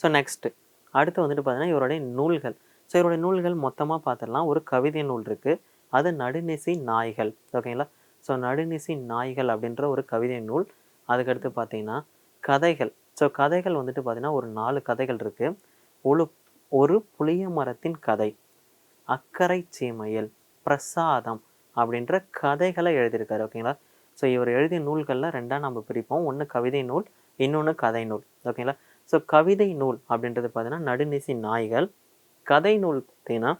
ஸோ நெக்ஸ்ட்டு அடுத்து வந்துட்டு பார்த்தீங்கன்னா இவருடைய நூல்கள். ஸோ இவருடைய நூல்கள் மொத்தமாக பார்த்துடலாம். ஒரு கவிதை நூல் இருக்குது அது நடுநிசி நாய்கள். ஓகேங்களா ஸோ நடுநிசி நாய்கள் அப்படின்ற ஒரு கவிதை நூல். அதுக்கடுத்து பார்த்தீங்கன்னா கதைகள். ஸோ கதைகள் வந்துட்டு பார்த்தீங்கன்னா ஒரு நாலு கதைகள் இருக்குது ஒரு ஒரு புளிய மரத்தின் கதை. அக்கறை சீமையில் பிரசாதம் அப்படின்ற கதைகளை எழுதியிருக்காரு ஓகேங்களா ஸோ இவர் எழுதிய நூல்களில் ரெண்டாக நம்ம பிரிப்போம். ஒன்று கவிதை நூல் இன்னொன்று கதை நூல் ஓகேங்களா ஸோ கவிதை நூல் அப்படின்றது பார்த்தீங்கன்னா நடுநிசி நாய்கள். கதை நூல் பார்த்தீங்கன்னா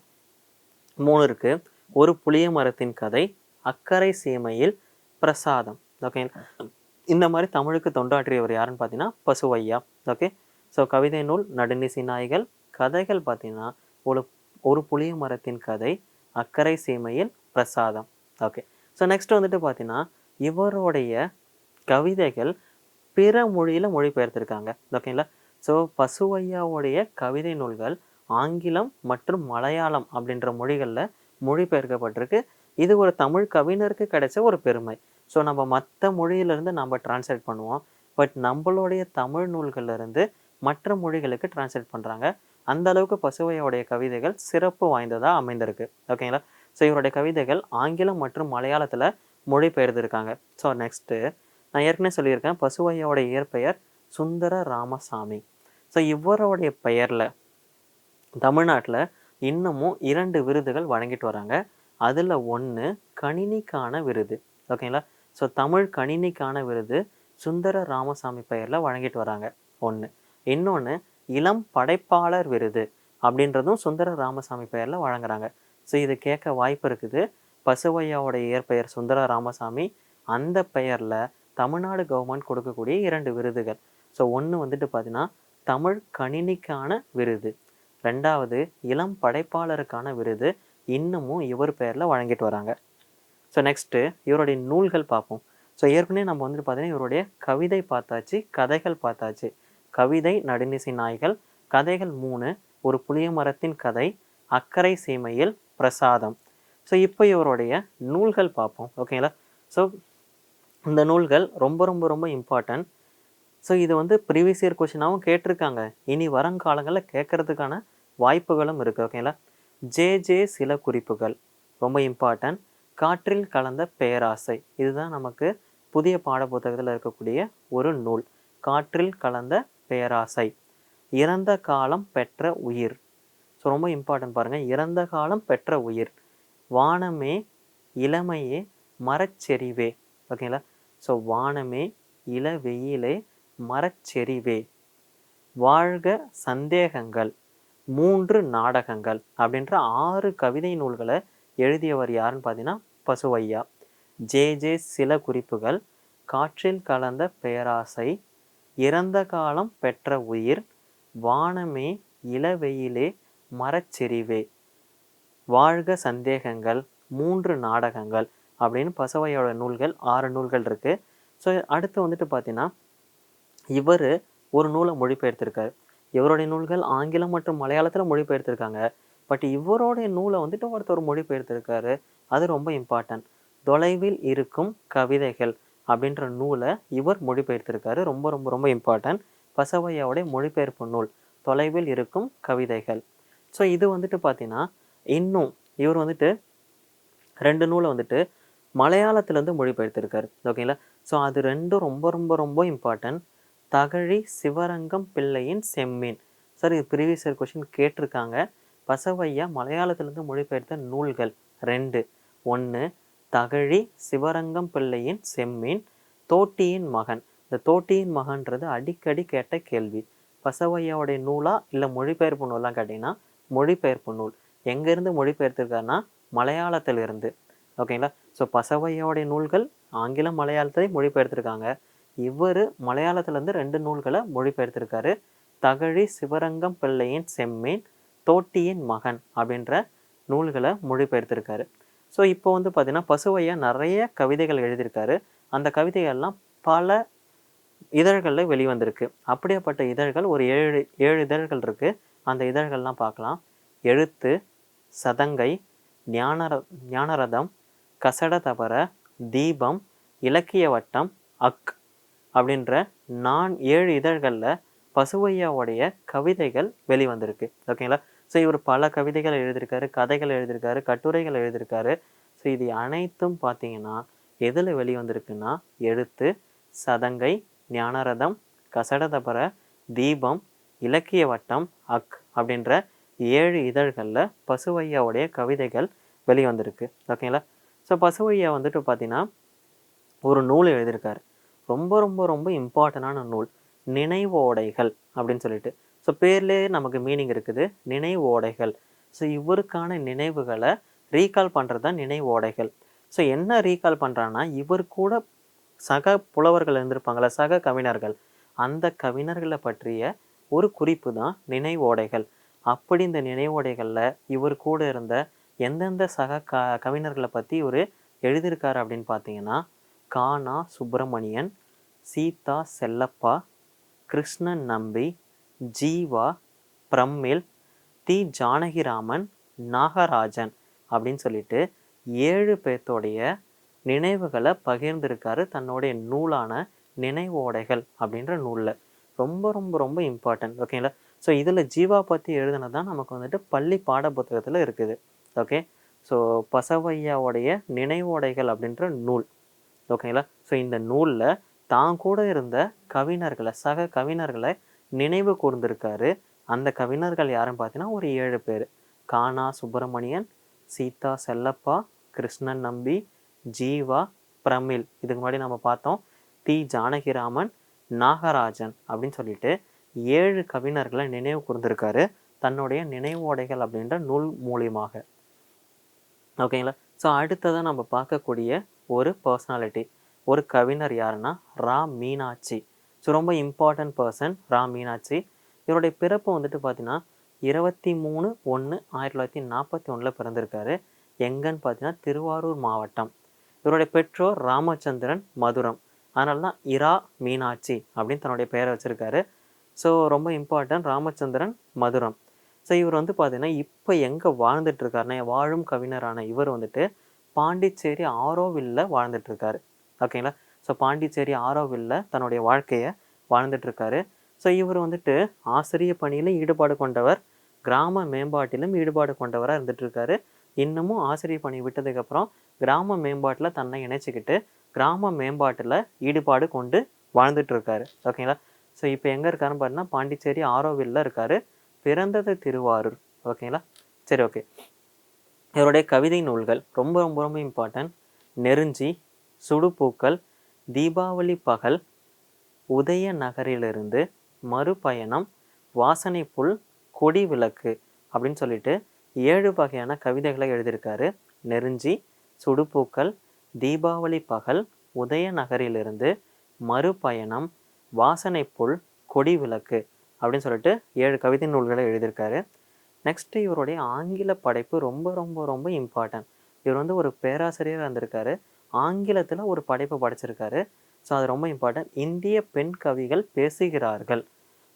மூணு இருக்குது ஒரு புளிய மரத்தின் கதை அக்கறை சீமையில் பிரசாதம் ஓகேங்களா இந்த மாதிரி தமிழுக்கு தொண்டாற்றியவர் யாருன்னு பார்த்தீங்கன்னா பசுவையா. ஓகே ஸோ கவிதை நூல் நடுநிசி நாய்கள். கதைகள் பார்த்தீங்கன்னா ஒரு ஒரு புளிய மரத்தின் கதை அக்கறை சீமையில் பிரசாதம். ஓகே ஸோ நெக்ஸ்ட் வந்துட்டு பார்த்தீங்கன்னா இவருடைய கவிதைகள் பிற மொழியில் மொழிபெயர்த்திருக்காங்க. ஓகேங்களா ஸோ பசுவையாவுடைய கவிதை நூல்கள் ஆங்கிலம் மற்றும் மலையாளம் அப்படின்ற மொழிகளில் மொழிபெயர்க்கப்பட்டிருக்கு. இது ஒரு தமிழ் கவிஞருக்கு கிடைச்ச ஒரு பெருமை. ஸோ நம்ம மற்ற மொழியிலேருந்து நம்ம டிரான்ஸ்லேட் பண்ணுவோம். பட் நம்மளுடைய தமிழ் நூல்கள்லேருந்து மற்ற மொழிகளுக்கு டிரான்ஸ்லேட் பண்ணுறாங்க அந்த அளவுக்கு பசுவையோடைய கவிதைகள் சிறப்பு வாய்ந்ததாக அமைந்திருக்கு. ஓகேங்களா ஸோ இவருடைய கவிதைகள் ஆங்கிலம் மற்றும் மலையாளத்தில் மொழிபெயர்த்திருக்காங்க ஸோ நெக்ஸ்ட்டு நான் ஏற்கனவே சொல்லியிருக்கேன். பசுவையோட இயற்பெயர் சுந்தர ராமசாமி ஸோ இவருடைய பெயரில் தமிழ்நாட்டில் இன்னமும் இரண்டு விருதுகள் வழங்கிட்டு வராங்க. அதில் ஒன்று கணினிக்கான விருது. ஓகேங்களா ஸோ தமிழ் கணினிக்கான விருது சுந்தர ராமசாமி பெயரில் வழங்கிட்டு வராங்க. ஒன்று இன்னொன்று இளம் படைப்பாளர் விருது அப்படின்றதும் சுந்தர ராமசாமி பெயரில் வழங்குறாங்க. ஸோ இது கேட்க வாய்ப்பு இருக்குது. பசுவையாவோட இயற்பெயர் சுந்தர ராமசாமி அந்த பெயரில் தமிழ்நாடு கவர்மெண்ட் கொடுக்கக்கூடிய இரண்டு விருதுகள். ஸோ ஒன்று வந்துட்டு பார்த்தீங்கன்னா தமிழ் கணினிக்கான விருது. ரெண்டாவது இளம் படைப்பாளருக்கான விருது இன்னமும் இவர் பெயரில் வழங்கிட்டு வராங்க. ஸோ நெக்ஸ்ட்டு இவருடைய நூல்கள் பார்ப்போம். ஸோ ஏற்கனவே நம்ம வந்துட்டு பார்த்தீங்கன்னா இவருடைய கவிதை பார்த்தாச்சு கதைகள் பார்த்தாச்சு. கவிதை நடுநிசை நாய்கள் கதைகள் மூணு ஒரு புளிய மரத்தின் கதை அக்கறை சீமையில் பிரசாதம். ஸோ இப்போ இவருடைய நூல்கள் பார்ப்போம். ஓகேங்களா ஸோ இந்த நூல்கள் ரொம்ப ரொம்ப ரொம்ப இம்பார்ட்டன்ட் ஸோ இது வந்து ப்ரீவியஸ் இயர் கொஷினாகவும் கேட்டிருக்காங்க. இனி வருங்காலங்களில் கேட்கறதுக்கான வாய்ப்புகளும் இருக்குது ஓகேங்களா ஜே ஜே சில குறிப்புகள். ரொம்ப இம்பார்ட்டன்ட் காற்றில் கலந்த பேராசை. இதுதான் நமக்கு புதிய பாடப்புத்தகத்தில் இருக்கக்கூடிய ஒரு நூல். காற்றில் கலந்த பேராசை. இறந்த காலம் பெற்ற உயிர். ஸோ ரொம்ப இம்பார்ட்டன்ட் பாருங்கள் இறந்த காலம் பெற்ற உயிர். வானமே இளமையே மரச்செறிவே. ஓகேங்களா? ஸோ வானமே இள வெயிலே மரச்செறிவே. வாழ்க சந்தேகங்கள். மூன்று நாடகங்கள் அப்படின்ற ஆறு கவிதை நூல்களை எழுதியவர் யாருன்னு பார்த்தீங்கன்னா பசுவையா ஜே ஜே சில குறிப்புகள். காற்றில் கலந்த பேராசை. இறந்த காலம் பெற்ற உயிர். வானமே இளவெயிலே மரச்செறிவே வாழ்க சந்தேகங்கள். மூன்று நாடகங்கள் அப்படின்னு பசவையோட நூல்கள் ஆறு நூல்கள் இருக்குது ஸோ அடுத்து வந்துட்டு பார்த்தீங்கன்னா இவர் ஒரு நூலை மொழிபெயர்த்திருக்கார். இவருடைய நூல்கள் ஆங்கிலம் மற்றும் மலையாளத்தில் மொழிபெயர்த்திருக்காங்க. பட் இவருடைய நூலை வந்துட்டு ஒருத்தர் மொழிபெயர்த்திருக்காரு. அது ரொம்ப இம்பார்ட்டன்ட் தொலைவில் இருக்கும் கவிதைகள் அப்படின்ற நூலை இவர் மொழிபெயர்த்திருக்காரு. ரொம்ப ரொம்ப ரொம்ப இம்பார்ட்டன்ட் பசவையாவுடைய மொழிபெயர்ப்பு நூல் தொலைவில் இருக்கும் கவிதைகள். ஸோ இது வந்துட்டு பார்த்தீங்கன்னா இன்னும் இவர் வந்துட்டு ரெண்டு நூலை வந்துட்டு மலையாளத்துலேருந்து மொழிபெயர்த்திருக்காரு. ஓகேங்களா ஸோ அது ரெண்டும் ரொம்ப ரொம்ப ரொம்ப இம்பார்ட்டன்ட் தகழி சிவரங்கம் பிள்ளையின் செம்மீன். சார் இது ப்ரீவியஸ் இயர் கொஷின் கேட்டிருக்காங்க. பசவையா மலையாளத்திலிருந்து மொழிபெயர்த்த நூல்கள் ரெண்டு. ஒன்று தகழி சிவரங்கம் பிள்ளையின் செம்மீன் தோட்டியின் மகன். இந்த தோட்டியின் மகன்றது அடிக்கடி கேட்ட கேள்வி. பசவையாவுடைய நூலா இல்லை மொழிபெயர்ப்பு நூலாம் கேட்டிங்கன்னா மொழிபெயர்ப்பு நூல். எங்கேருந்து மொழிபெயர்த்திருக்காருன்னா மலையாளத்திலிருந்து. ஓகேங்களா? ஸோ பசவையாவுடைய நூல்கள் ஆங்கிலம் மலையாளத்தை மொழிபெயர்த்திருக்காங்க. இவர் மலையாளத்துலேருந்து ரெண்டு நூல்களை மொழிபெயர்த்திருக்காரு. தகழி சிவரங்கம் பிள்ளையின் செம்மீன் தோட்டியின் மகன் அப்படின்ற நூல்களை மொழிபெயர்த்திருக்காரு. ஸோ இப்போ வந்து பார்த்தீங்கன்னா பசுவையா நிறைய கவிதைகள் எழுதியிருக்காரு. அந்த கவிதைகள்லாம் பல இதழ்களில் வெளிவந்திருக்கு. அப்படியேப்பட்ட இதழ்கள் ஒரு ஏழு ஏழு இதழ்கள் இருக்குது அந்த இதழ்கள்லாம் பார்க்கலாம். எழுத்து சதங்கை ஞானர ஞானரதம் கசட தபர தீபம் இலக்கிய வட்டம் அக். அப்படின்ற நான் ஏழு இதழ்களில் பசுவையாவுடைய கவிதைகள் வெளிவந்திருக்கு. ஓகேங்களா? ஸோ இவர் பல கவிதைகள் எழுதியிருக்காரு கதைகள் எழுதியிருக்காரு கட்டுரைகள் எழுதியிருக்காரு. ஸோ இது அனைத்தும் பார்த்தீங்கன்னா எதில் வெளிவந்திருக்குன்னா எழுத்து சதங்கை ஞானரதம் கசடதபர தீபம் இலக்கிய வட்டம் அக் அப்படின்ற ஏழு இதழ்களில் பசுவையாவுடைய கவிதைகள் வெளிவந்திருக்கு. ஓகேங்களா? ஸோ பசுவையா வந்துட்டு பார்த்தீங்கன்னா ஒரு நூல் எழுதியிருக்காரு. ரொம்ப ரொம்ப ரொம்ப இம்பார்ட்டண்டான நூல். நினைவோடைகள் அப்படின்னு சொல்லிட்டு. ஸோ பேர்லேயே நமக்கு மீனிங் இருக்குது. நினைவோடைகள் ஸோ இவருக்கான நினைவுகளை ரீகால் பண்ணுறது தான் நினைவோடைகள் ஸோ என்ன ரீகால் பண்ணுறான்னா இவர் கூட சக புலவர்கள் இருந்திருப்பாங்களே சக கவிஞர்கள். அந்த கவிஞர்களை பற்றிய ஒரு குறிப்பு தான் நினைவோடைகள் அப்படி இந்த நினைவோடைகளில் இவர் கூட இருந்த எந்தெந்த சக க கவிஞர்களை பற்றி இவர் எழுதியிருக்காரு அப்படின்னு பார்த்தீங்கன்னா கானா சுப்பிரமணியன் சீதா செல்லப்பா கிருஷ்ணன் நம்பி ஜீவா பிரம்மில் தி ஜானகிராமன் நாகராஜன் அப்படின்னு சொல்லிட்டு ஏழு பேர்த்தோடைய நினைவுகளை பகிர்ந்திருக்காரு. தன்னுடைய நூலான நினைவோடைகள் அப்படின்ற நூலில். ரொம்ப ரொம்ப ரொம்ப இம்பார்ட்டன்ட் ஓகேங்களா ஸோ இதில் ஜீவா பற்றி எழுதுனது தான் நமக்கு வந்துட்டு பள்ளி பாட புத்தகத்தில் இருக்குது. ஓகே ஸோ பசவையாவுடைய நினைவோடைகள் அப்படின்ற நூல். ஓகேங்களா ஸோ இந்த நூலில் தான் கூட இருந்த கவிஞர்களை சக கவிஞர்களை நினைவு கூர்ந்திருக்காரு. அந்த கவிஞர்கள் யாருன்னு பார்த்தீங்கன்னா ஒரு ஏழு பேர். கானா சுப்பிரமணியன் சீதா செல்லப்பா கிருஷ்ணன் நம்பி ஜீவா பிரமிழ் இதுக்கு முன்னாடி நம்ம பார்த்தோம் டி. ஜானகிராமன் நாகராஜன் அப்படின்னு சொல்லிட்டு ஏழு கவிஞர்களை நினைவு கூர்ந்திருக்காரு. தன்னுடைய நினைவோடைகள் அப்படின்ற நூல் மூலியமாக. ஓகேங்களா ஸோ அடுத்ததாக நம்ம பார்க்கக்கூடிய ஒரு பர்சனாலிட்டி ஒரு கவிஞர் யாருன்னா ரா மீனாட்சி. ஸோ ரொம்ப இம்பார்ட்டன்ட் பர்சன் ரா மீனாட்சி. இவருடைய பிறப்பு வந்துட்டு பார்த்தீங்கன்னா இருபத்தி மூணு ஒன்று ஆயிரத்தி தொள்ளாயிரத்தி நாற்பத்தி ஒன்றில் பிறந்திருக்காரு. எங்கன்னு பார்த்தீங்கன்னா திருவாரூர் மாவட்டம். இவருடைய பெற்றோர் ராமச்சந்திரன் மதுரம். அதனால தான் இரா மீனாட்சி அப்படின்னு தன்னுடைய பெயரை வச்சுருக்காரு. ஸோ ரொம்ப இம்பார்ட்டன்ட் ராமச்சந்திரன் மதுரம். ஸோ இவர் வந்து பார்த்தீங்கன்னா இப்போ எங்கே வாழ்ந்துட்டுருக்காருன்னா வாழும் கவிஞரான இவர் வந்துட்டு பாண்டிச்சேரி ஆரோவில்ல வாழ்ந்துட்டுருக்காரு. ஓகேங்களா? ஸோ பாண்டிச்சேரி ஆரோவில்ல தன்னுடைய வாழ்க்கையை வாழ்ந்துட்டுருக்காரு. ஸோ இவர் வந்துட்டு ஆசிரிய பணியிலும் ஈடுபாடு கொண்டவர் கிராம மேம்பாட்டிலும் ஈடுபாடு கொண்டவராக இருந்துட்டுருக்காரு. இன்னமும் ஆசிரியர் பணி விட்டதுக்கப்புறம் கிராம மேம்பாட்டில் தன்னை இணைச்சிக்கிட்டு கிராம மேம்பாட்டில் ஈடுபாடு கொண்டு வாழ்ந்துட்டுருக்காரு. ஓகேங்களா? ஸோ இப்போ எங்கே இருக்காருன்னு பார்த்தீங்கன்னா பாண்டிச்சேரி ஆரோவில்ல இருக்காரு. பிறந்தது திருவாரூர். ஓகேங்களா? சரி ஓகே. இவருடைய கவிதை நூல்கள் ரொம்ப ரொம்ப ரொம்ப இம்பார்ட்டன்ட் நெருஞ்சி சுடுபூக்கள் தீபாவளி பகல் உதய நகரிலிருந்து மறுபயணம் வாசனை புல் கொடி விளக்கு அப்படின்னு சொல்லிட்டு ஏழு வகையான கவிதைகளை எழுதியிருக்காரு. நெருஞ்சி சுடுபூக்கள் தீபாவளி பகல் உதய நகரிலிருந்து மறுபயணம் வாசனை புல் கொடி விளக்கு அப்படின்னு சொல்லிட்டு ஏழு கவிதை நூல்களை எழுதியிருக்காரு. நெக்ஸ்ட்டு இவருடைய ஆங்கில படைப்பு ரொம்ப ரொம்ப ரொம்ப இம்பார்ட்டன்ட் இவர் வந்து ஒரு பேராசிரியராக இருந்திருக்காரு. ஆங்கிலத்தில் ஒரு படைப்பு படைச்சிருக்காரு. ஸோ அது ரொம்ப இம்பார்ட்டன்ட் இந்திய பெண் கவிகள் பேசுகிறார்கள்.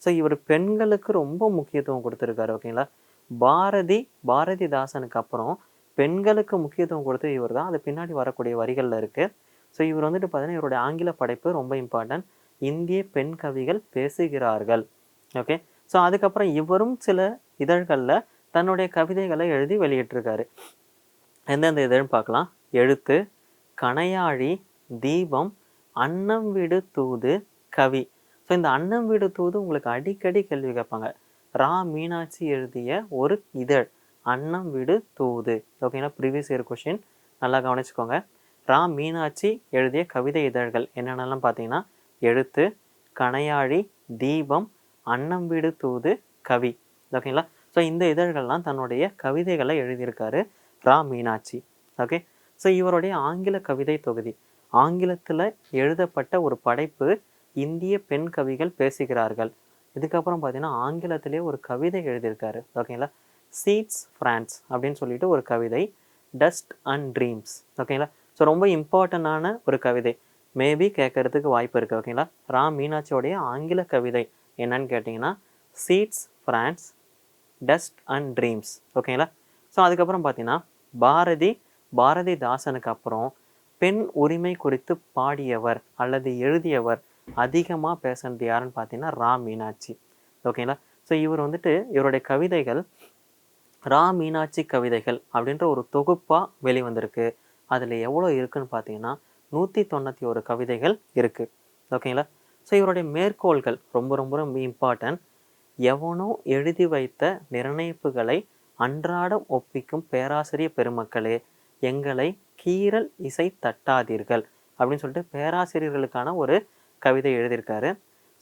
ஸோ இவர் பெண்களுக்கு ரொம்ப முக்கியத்துவம் கொடுத்துருக்காரு ஓகேங்களா பாரதி பாரதிதாசனுக்கு அப்புறம் பெண்களுக்கு முக்கியத்துவம் கொடுத்து இவர் தான். அது பின்னாடி வரக்கூடிய வரிகளில் இருக்குது ஸோ இவர் வந்துட்டு பார்த்தீங்கன்னா இவருடைய ஆங்கில படைப்பு ரொம்ப இம்பார்ட்டன்ட் இந்திய பெண் கவிகள் பேசுகிறார்கள் ஓகே ஸோ அதுக்கப்புறம் இவரும் சில இதழ்களில் தன்னுடைய கவிதைகளை எழுதி வெளியிட்டிருக்காரு. எந்தெந்த இதழ்னு பார்க்கலாம். எழுத்து கணையாழி தீபம் அன்னம் வீடு தூது கவி. ஸோ இந்த அன்னம் வீடு தூது உங்களுக்கு அடிக்கடி கேள்வி கேட்பாங்க. ரா மீனாட்சி எழுதிய ஒரு இதழ் அன்னம் வீடு தூது. ஓகேங்களா? ப்ரீவியஸ் இயர் கொஷின் நல்லா கவனிச்சுக்கோங்க. ரா மீனாட்சி எழுதிய கவிதை இதழ்கள் என்னென்னலாம் பார்த்தீங்கன்னா எழுத்து கணையாழி தீபம் அன்னம் வீடு தூது கவி. ஓகேங்களா ஸோ இந்த இதழ்கள்லாம் தன்னுடைய கவிதைகளை எழுதியிருக்காரு ரா மீனாட்சி. ஓகே ஸோ இவருடைய ஆங்கில கவிதை தொகுதி. ஆங்கிலத்தில் எழுதப்பட்ட ஒரு படைப்பு இந்திய பெண் கவிகள் பேசுகிறார்கள். இதுக்கப்புறம் பார்த்தீங்கன்னா ஆங்கிலத்திலே ஒரு கவிதை எழுதியிருக்காரு. ஓகேங்களா சீட்ஸ் ஃப்ரான்ஸ் அப்படின்னு சொல்லிட்டு ஒரு கவிதை. டஸ்ட் அண்ட் ட்ரீம்ஸ் ஓகேங்களா ஸோ ரொம்ப இம்பார்ட்டண்டான ஒரு கவிதை. மேபி கேட்கறதுக்கு வாய்ப்பு இருக்குது ஓகேங்களா ராம் மீனாட்சியோடைய ஆங்கில கவிதை என்னன்னு கேட்டிங்கன்னா seeds from dust and dreams ஓகேங்களா ஸோ அதுக்கப்புறம் பார்த்தீங்கன்னா பாரதி பாரதிதாசனுக்கு அப்புறம் பெண் உரிமை குறித்து பாடியவர் அல்லது எழுதியவர் அதிகமாக பேசுனது யாருன்னு பார்த்தீங்கன்னா ரா மீனாட்சி. ஓகேங்களா ஸோ இவர் வந்துட்டு இவருடைய கவிதைகள் ரா மீனாட்சி கவிதைகள் அப்படின்ற ஒரு தொகுப்பாக வெளிவந்திருக்கு. அதில் எவ்வளோ இருக்குன்னு பார்த்தீங்கன்னா நூற்றி தொண்ணூற்றி ஒரு கவிதைகள் இருக்குது ஓகேங்களா ஸோ இவருடைய மேற்கோள்கள் ரொம்ப ரொம்ப ரொம்ப இம்பார்ட்டன்ட் எவனோ எழுதி வைத்த நிர்ணயிப்புகளை அன்றாடம் ஒப்பிக்கும் பேராசிரியர் பெருமக்களே எங்களை கீறல் இசை தட்டாதீர்கள் அப்படின்னு சொல்லிட்டு பேராசிரியர்களுக்கான ஒரு கவிதை எழுதியிருக்காரு.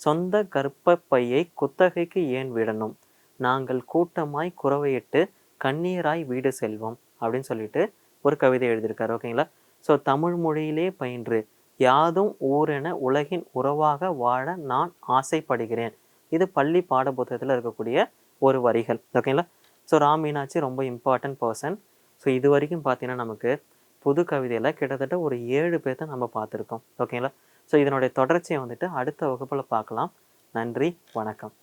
சொந்த கர்ப்பப்பையை குத்தகைக்கு ஏன் விடணும்? நாங்கள் கூட்டமாய் குறவையிட்டு கண்ணீராய் வீடு செல்வோம் அப்படின்னு சொல்லிட்டு ஒரு கவிதை எழுதியிருக்காரு ஓகேங்களா? ஸோ தமிழ் மொழியிலே பயின்று யாதும் ஊரென உலகின் உறவாக வாழ நான் ஆசைப்படுகிறேன். இது பள்ளி பாடப்புத்தகத்தில் இருக்கக்கூடிய ஒரு வரிகள். ஓகேங்களா ஸோ ராம் மீனாட்சி ரொம்ப இம்பார்ட்டன்ட் பர்சன் ஸோ இது வரைக்கும் பார்த்தீங்கன்னா நமக்கு புது கவிதையில் கிட்டத்தட்ட ஒரு ஏழு பேர்த்த நம்ம பார்த்துருக்கோம் ஓகேங்களா ஸோ இதனுடைய தொடர்ச்சியை வந்துட்டு அடுத்த வகுப்பில் பார்க்கலாம் நன்றி வணக்கம்.